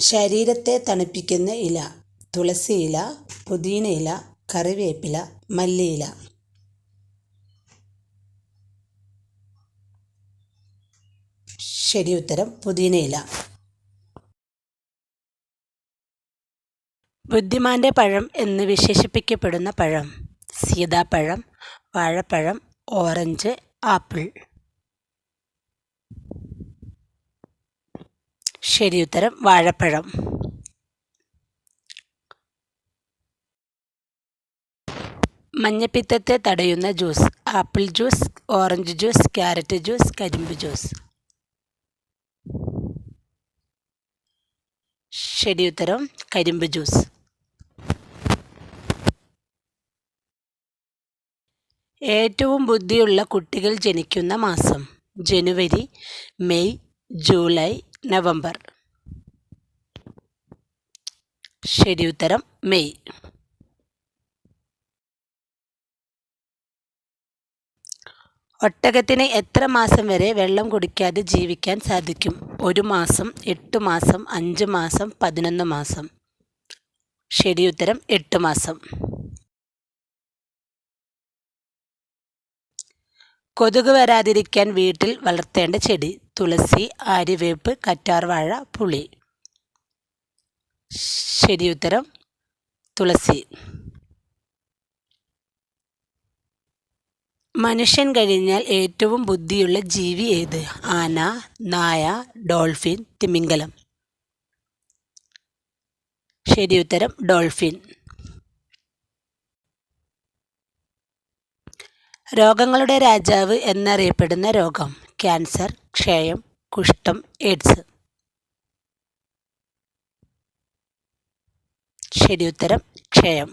ശരീരത്തെ തണുപ്പിക്കുന്ന ഇല തുളസി തുളസിയില പുതിനയില കറിവേപ്പില മല്ലിയില. ശരി ഉത്തരം പുതിനയില ബുദ്ധിമാന്റെ പഴം എന്ന് വിശേഷിപ്പിക്കപ്പെടുന്ന പഴം സീതാപ്പഴം വാഴപ്പഴം ഓറഞ്ച് ആപ്പിൾ. ശരി ഉത്തരം വാഴപ്പഴം. മഞ്ഞപ്പിത്തത്തെ തടയുന്ന juice apple juice orange juice carrot juice കരിമ്പ് ജ്യൂസ്. ശരി ഉത്തരം കരിമ്പ് ജ്യൂസ്. ഏറ്റവും ബുദ്ധിയുള്ള കുട്ടികൾ ജനിക്കുന്ന മാസം ജനുവരി മെയ് ജൂലൈ നവംബർ. ശരി ഉത്തരം മെയ്. ഒട്ടകത്തിന് എത്ര മാസം വരെ വെള്ളം കുടിക്കാതെ ജീവിക്കാൻ സാധിക്കും? ഒരു മാസം എട്ട് മാസം അഞ്ച് മാസം പതിനൊന്ന് മാസം. ശരി ഉത്തരം എട്ട് മാസം. കൊതുക് വരാതിരിക്കാൻ വീട്ടിൽ വളർത്തേണ്ട ചെടി തുളസി ആര്യവേപ്പ് കറ്റാർവാഴ പുളി. ശരി ഉത്തരം തുളസി. മനുഷ്യൻ കഴിഞ്ഞാൽ ഏറ്റവും ബുദ്ധിയുള്ള ജീവി ഏത്? ആന നായ ഡോൾഫിൻ തിമിംഗലം. ശരി ഉത്തരം ഡോൾഫിൻ. രോഗങ്ങളുടെ രാജാവ് എന്നറിയപ്പെടുന്ന രോഗം ക്യാൻസർ ക്ഷയം കുഷ്ഠം എയ്ഡ്സ്. ശരി ഉത്തരം ക്ഷയം.